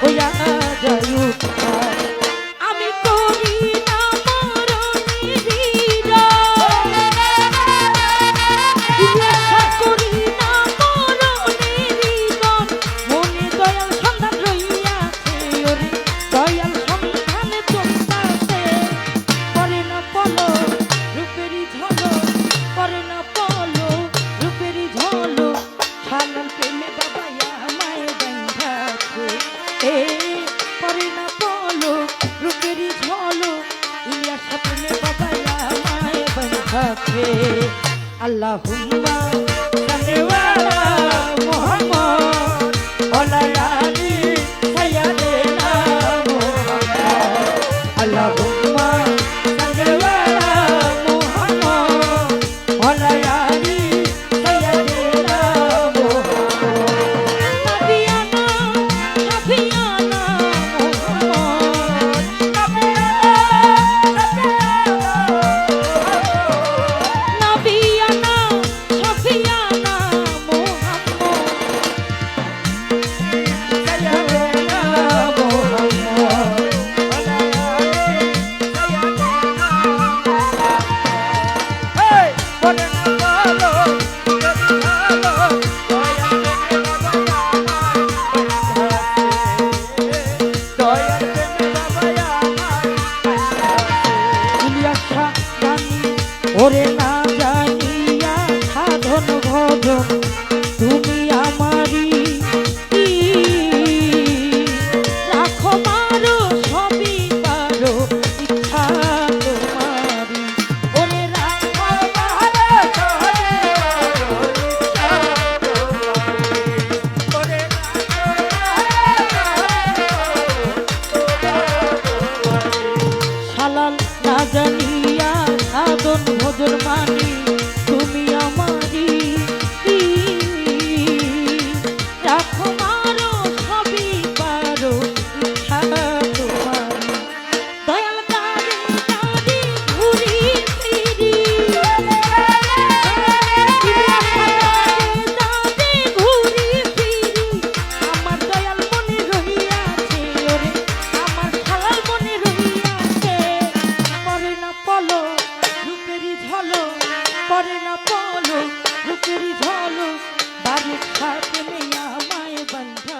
Oh yeah, yeah, you. রে আল্লাহ ওরে না Pastor Mário. পরে না পলো রূপের ঝলক বাড়ির সাথে মেয়া মায় বন্ধা